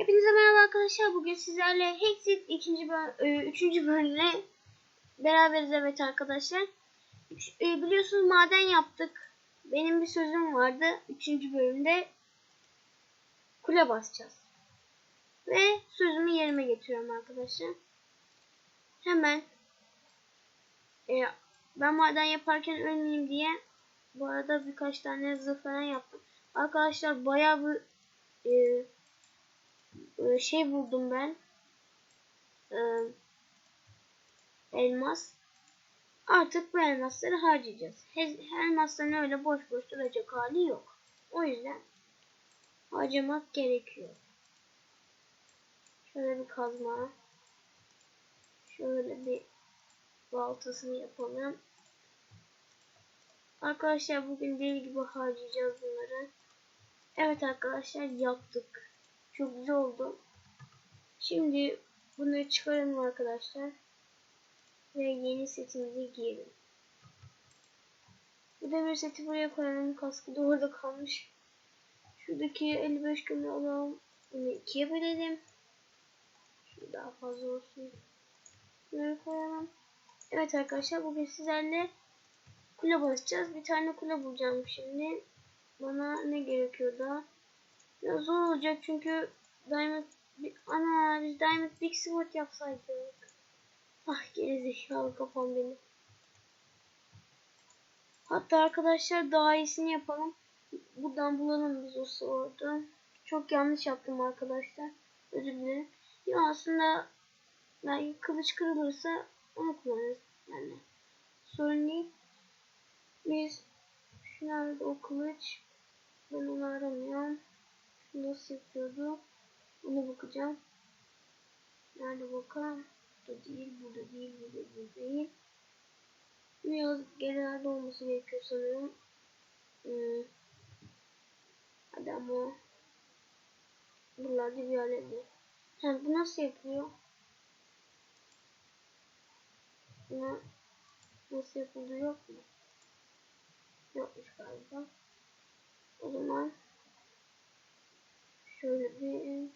Hepinize merhaba arkadaşlar. Bugün sizlerle Hexit 2. bölüm, 3. bölümle beraberiz evet arkadaşlar. E, biliyorsunuz maden yaptık. Benim bir sözüm vardı. 3. bölümde kule basacağız. Ve sözümü yerime getiriyorum arkadaşlar. Hemen e, ben maden yaparken ölmeyeyim diye bu arada birkaç tane zırh falan yaptım. Arkadaşlar bayağı bir e, e, şey buldum ben. Ee, elmas. Artık bu elmasları harcayacağız. Elmasların öyle boş boş duracak hali yok. O yüzden harcamak gerekiyor. Şöyle bir kazma. Şöyle bir baltasını yapalım. Arkadaşlar bugün deli gibi harcayacağız bunları. Evet arkadaşlar yaptık. Çok güzel oldu. Şimdi bunları çıkaralım arkadaşlar. Ve yeni setimizi giyelim. Bu demir seti buraya koyalım. Kaskı da orada kalmış. Şuradaki 55 gömü alalım. Bunu ikiye bölelim. Şu daha fazla olsun. Bunları koyalım. Evet arkadaşlar bugün sizlerle kule basacağız. Bir tane kule bulacağım şimdi. Bana ne gerekiyor daha? Biraz zor olacak çünkü Diamond ana biz Diamond Big Sword yapsaydık. Ah gerizekalı kafam benim. Hatta arkadaşlar daha iyisini yapalım. Buradan bulalım biz o sword'u. Çok yanlış yaptım arkadaşlar. Özür dilerim. Ya aslında belki kılıç kırılırsa onu kullanırız. Yani sorun değil. Biz şu nerede o kılıç? Ben onu aramıyorum. Nasıl yapıyordu? Ona bakacağım. Nerede bakalım? Burada değil, burada değil, burada, burada değil. Biraz gerilerde olması gerekiyor sanırım. Hmm. Hadi ama buralarda bir yerlerde. Ha, bu nasıl yapılıyor? Buna nasıl yapıldığı yok mu? Yokmuş galiba. O zaman şöyle bir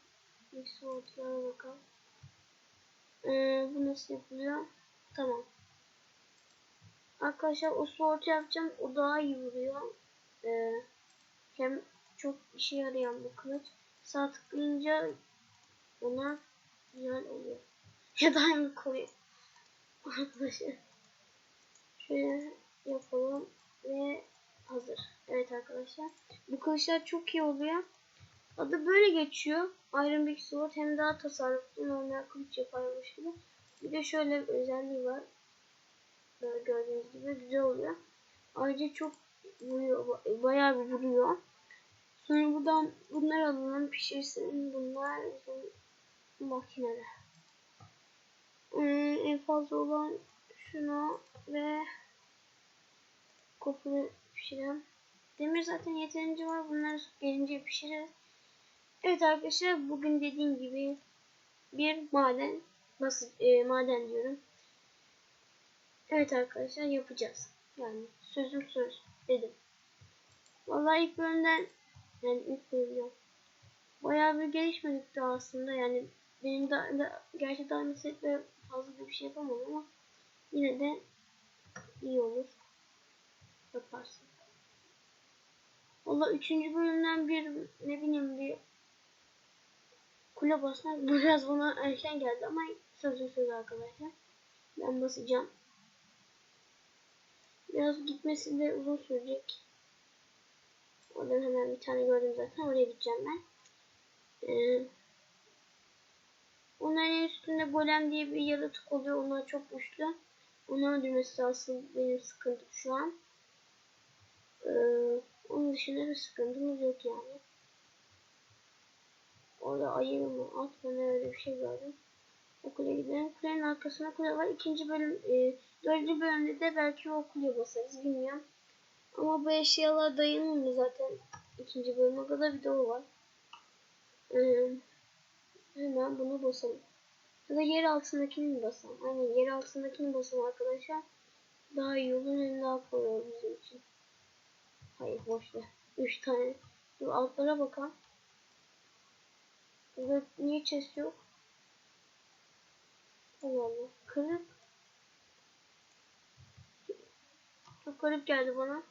bir soğutlara bakalım. Ee, bu nasıl yapılıyor? Tamam. Arkadaşlar o soğut yapacağım. O daha iyi vuruyor. Ee, hem çok işe yarayan bu kılıç. Sağ tıklayınca ona güzel oluyor. Ya da aynı koyuyor. Arkadaşlar. Şöyle yapalım ve hazır. Evet arkadaşlar. Bu kılıçlar çok iyi oluyor. Adı böyle geçiyor. Iron Big Sword hem daha tasarruflu normal kılıç yaparmış gibi. Bir de şöyle bir özelliği var. Böyle gördüğünüz gibi güzel oluyor. Ayrıca çok vuruyor. Bayağı bir vuruyor. Sonra buradan bunlar alalım. Pişirsin. Bunlar makinede. Ee, en fazla olan şunu ve kopunu pişirelim. Demir zaten yeterince var. Bunları gelince pişiririz. Evet arkadaşlar bugün dediğim gibi bir maden nasıl e, maden diyorum. Evet arkadaşlar yapacağız. Yani sözüm söz dedim. Vallahi ilk bölümden yani ilk bölümden bayağı bir gelişmedik daha aslında yani benim da, da gerçi daha meslekle fazla bir şey yapamam ama yine de iyi olur yaparsın. Valla üçüncü bölümden bir ne bileyim bir kule basmak biraz bana erken geldi ama sözü söz arkadaşlar. Ben basacağım. Biraz gitmesi de uzun sürecek. Oradan hemen bir tane gördüm zaten. Oraya gideceğim ben. Ee, onların üstünde golem diye bir yaratık oluyor. Onlar çok güçlü. Onu öldürmesi aslında benim sıkıntım şu an. Ee, onun dışında bir sıkıntımız yok yani. Orada ayı mı at mı ne öyle bir şey gördüm. O gidelim. Kulenin arkasına kule var. İkinci bölüm, e, dördüncü bölümde de belki o kuleye basarız bilmiyorum. Ama bu eşyalar dayanır zaten ikinci bölüme kadar bir de o var. Ee, hemen bunu basalım. Ya da yer altındakini basalım? Aynen yer altındakini basalım arkadaşlar. Daha hem daha kolay olur bizim için. Hayır boş ver. 3 tane. Dur altlara bakalım. Burada niye chest yok? Allah Allah. Kırık. Çok garip geldi bana.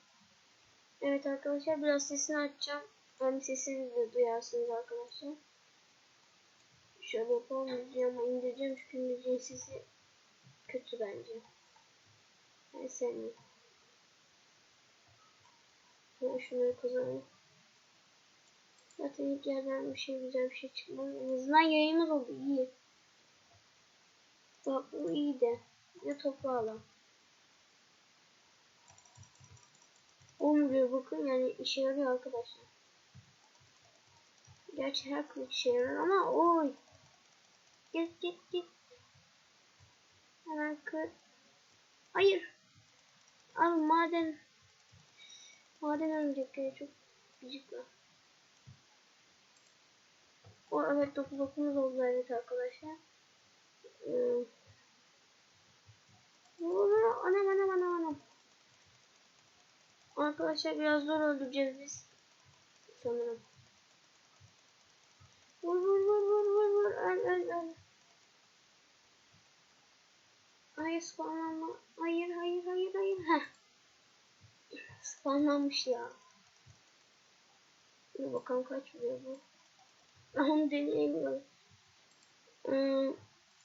Evet arkadaşlar biraz sesini açacağım. Hem sesini de duyarsınız arkadaşlar. Şöyle yapalım müziği ama indireceğim çünkü müziğin sesi kötü bence. Ben sevmiyorum. Ben şunları kazanayım. Zaten ilk yerden bir şey güzel bir şey çıkmaz. En azından yayımız oldu iyi. Bak bu iyi de. Ya toprağla. Olmuyor bakın yani işe yarıyor arkadaşlar. Gerçi her kılıç işe yarar ama oy. Git git git. Hemen kır. Hayır. Al maden. Maden örümcekleri çok gıcıklar. O evet 9 okumuz oldu evet arkadaşlar. Ee, anam anam anam anam. Arkadaşlar biraz zor öldüreceğiz biz. Sanırım. Vur vur vur vur vur vur öl öl öl. Hayır spawnlanma. Hayır hayır hayır hayır. Heh. Spawnlanmış ya. Bir bakalım kaç vuruyor bu. Onu deneyemiyorum. Ee,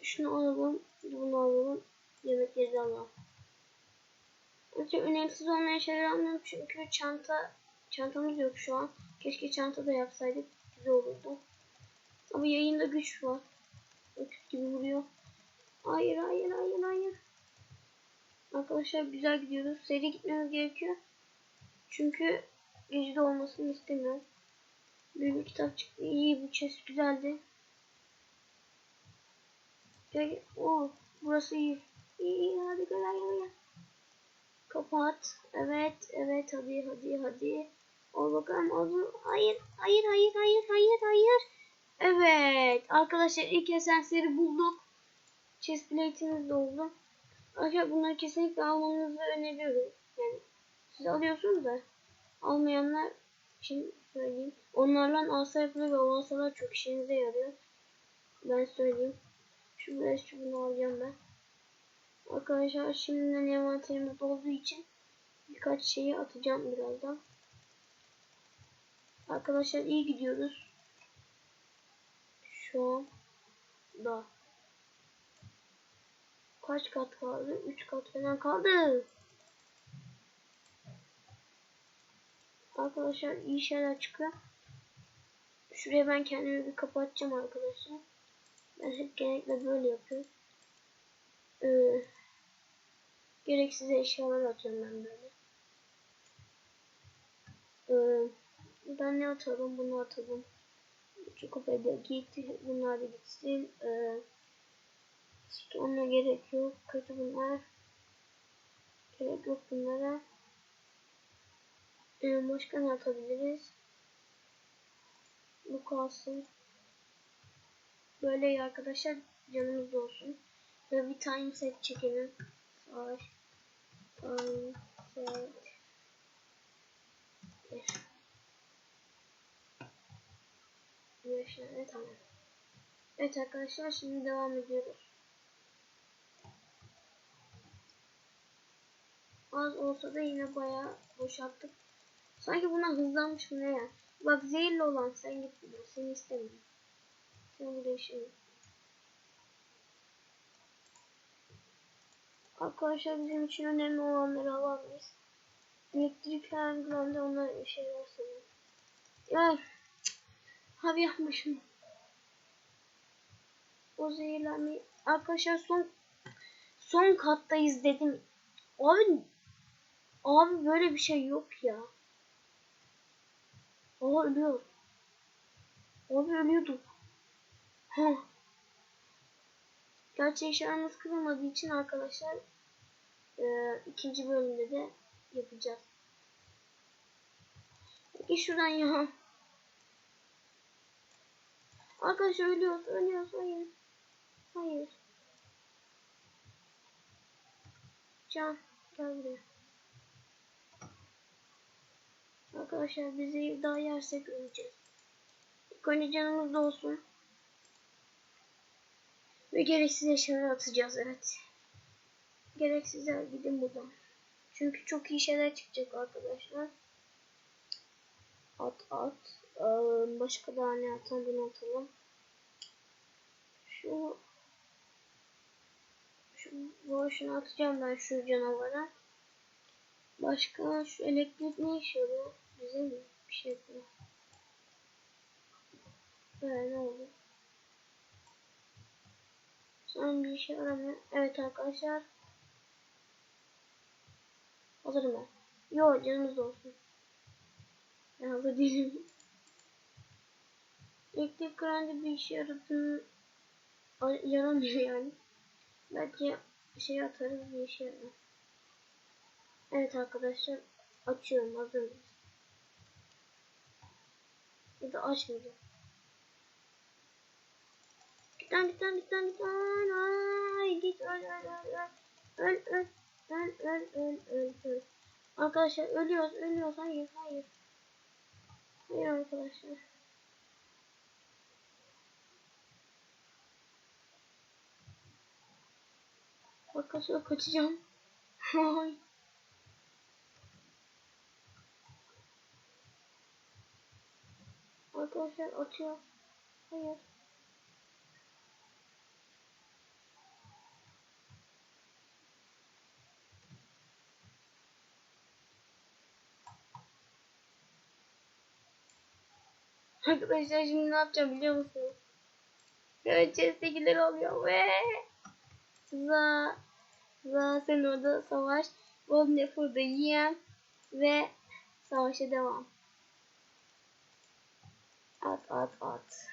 şunu alalım. Bunu alalım. Yemekleri de alalım. Ayrıca önemsiz olmayan şeyler almıyorum çünkü çanta çantamız yok şu an. Keşke çanta da yapsaydık. Güzel olurdu. Ama yayında güç var. Öküz gibi vuruyor. Hayır hayır hayır hayır. Arkadaşlar güzel gidiyoruz. Seri gitmemiz gerekiyor. Çünkü gecede olmasını istemiyorum. Büyük kitap çıktı. İyi bu chest güzeldi. Gel, o burası iyi. İyi iyi hadi gel gel. Kapat. Evet evet hadi hadi hadi. Ol bakalım oldu. Hayır hayır hayır hayır hayır hayır. Evet arkadaşlar ilk esansları bulduk. Chest plate'imiz de oldu. Arkadaşlar bunları kesinlikle almanızı öneriyorum. Yani siz alıyorsunuz da almayanlar için söyleyeyim. Onlarla alsa yapılır ve o alsalar çok işinize yarıyor. Ben söyleyeyim. Şu biraz şu bunu alacağım ben. Arkadaşlar şimdiden envanterimiz olduğu için birkaç şeyi atacağım birazdan. Arkadaşlar iyi gidiyoruz. Şu da kaç kat kaldı? 3 kat falan kaldı. Arkadaşlar iyi şeyler çıkıyor. Şuraya ben kendimi bir kapatacağım arkadaşlar. Ben hep genellikle böyle yapıyorum. Ee, gereksiz eşyalar atıyorum ben böyle. Ee, ben ne atalım? Bunu atalım. Çikopedia git. Bunlar da gitsin. Ee, Stone'a gerek yok. Kötü bunlar. Gerek yok bunlara. Ee, başka ne atabiliriz? Bu kalsın. Böyle arkadaşlar canımız olsun. Ve bir time set çekelim. Savaş. Time set. Bir. Tane tamam. Evet arkadaşlar şimdi devam ediyoruz. Az olsa da yine bayağı boşalttık. Sanki buna hızlanmış mı ne ya? Bak zehirli olan sen git buradan. Seni istemiyorum. Sen burada yaşayın. Arkadaşlar bizim için önemli olanları alamayız. Elektrik falan filan onlar bir şey var sanırım. Ya Abi yapmışım. O zehirlenmeyi. Arkadaşlar son son kattayız dedim. Abi abi böyle bir şey yok ya. Aa ölüyor. Abi ölüyorduk. Ha. Gerçi eşyalarımız kırılmadığı için arkadaşlar e, ikinci bölümde de yapacağız. Git şuradan ya. Arkadaşlar ölüyoruz, ölüyoruz. Hayır. Hayır. Can, gel buraya. Arkadaşlar bizi daha yersek öleceğiz. İlk önce canımız da olsun. Ve gereksiz eşyaları atacağız evet. Gereksizler gidin buradan. Çünkü çok iyi şeyler çıkacak arkadaşlar. At at. Ee, başka daha ne atalım bunu atalım. Şu şu boşuna atacağım ben şu canavara. Başka şu elektrik ne işe yarıyor? Bize mi bir şey yapıyor? Böyle ne oldu? Son bir işe yaramıyor. Evet arkadaşlar. Hazırım ben. Yo canımız olsun. Ben hazır değilim. Elektrik kırınca bir işe yaradığını yaramıyor yani. Belki şey atarız bir işe yarar. Evet arkadaşlar açıyorum hazır mıyız? Ya da açmayacağım. Git lan git lan git lan git lan. Ay git öl öl öl öl. Öl öl öl öl öl öl öl. Arkadaşlar ölüyoruz ölüyoruz hayır hayır. Hayır arkadaşlar. Arkadaşlar kaçacağım. Arkadaşlar atıyor. Hayır. Arkadaşlar şimdi ne yapacağım biliyor musunuz? Evet chest'tekiler oluyor ve za za sen orada savaş Golden Apple'da yiyen ve savaşa devam. At at at.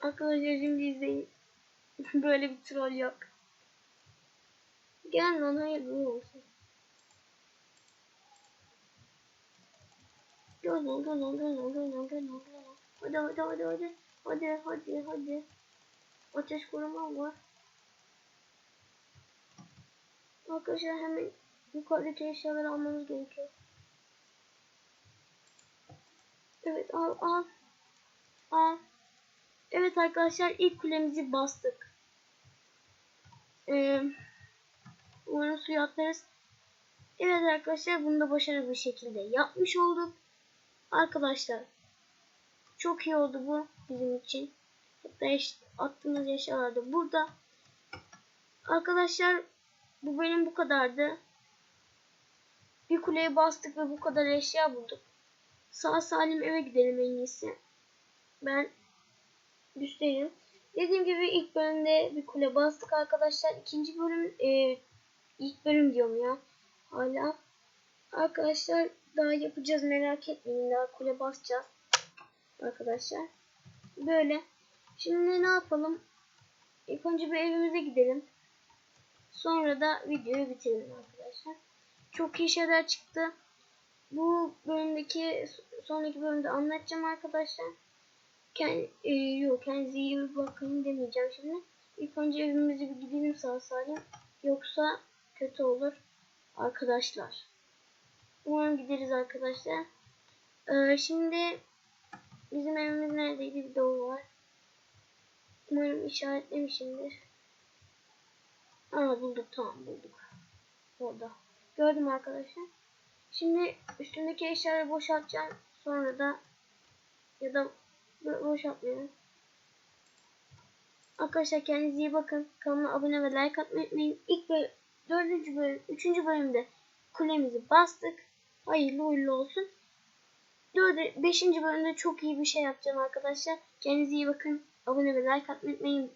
Arkadaşlar şimdi izleyin. Böyle bir troll yok. Gel lan hayır bu olsun. Lan gel lan gel lan gel lan gel lan. Hadi hadi hadi hadi. Hadi hadi hadi. Ateş koruma var. Arkadaşlar hemen yukarıdaki eşyaları almamız gerekiyor. Evet al al. Al. Evet arkadaşlar ilk kulemizi bastık. Ee, umarım suya atlarız. Evet arkadaşlar bunu da başarılı bir şekilde yapmış olduk. Arkadaşlar çok iyi oldu bu bizim için. Hatta eş, attığımız eşyalar da burada. Arkadaşlar bu benim bu kadardı. Bir kuleye bastık ve bu kadar eşya bulduk. Sağ salim eve gidelim en iyisi. Ben üstteyim. Dediğim gibi ilk bölümde bir kule bastık arkadaşlar. İkinci bölüm e, ilk bölüm diyorum ya. Hala. Arkadaşlar daha yapacağız merak etmeyin. Daha kule basacağız. Arkadaşlar. Böyle. Şimdi ne yapalım? İlk önce bir evimize gidelim. Sonra da videoyu bitirelim arkadaşlar. Çok iyi şeyler çıktı. Bu bölümdeki sonraki bölümde anlatacağım arkadaşlar. Kend, e, yok kendinize iyi bakın demeyeceğim şimdi. İlk önce evimize bir gidelim sağ salim. Yoksa kötü olur arkadaşlar. Umarım gideriz arkadaşlar. Ee, şimdi bizim evimiz neredeydi? Bir doğu var. Umarım işaretlemişimdir. Aa bulduk tamam bulduk. Orada. Gördüm arkadaşlar. Şimdi üstündeki eşyaları boşaltacağım. Sonra da ya da boşaltmayalım. Arkadaşlar kendinize iyi bakın. Kanalıma abone ve like atmayı unutmayın. İlk bölüm, dördüncü bölüm, üçüncü bölümde kulemizi bastık. Hayırlı uğurlu olsun. Dördü, beşinci bölümde çok iyi bir şey yapacağım arkadaşlar. Kendinize iyi bakın. Abone ve like atmayı unutmayın.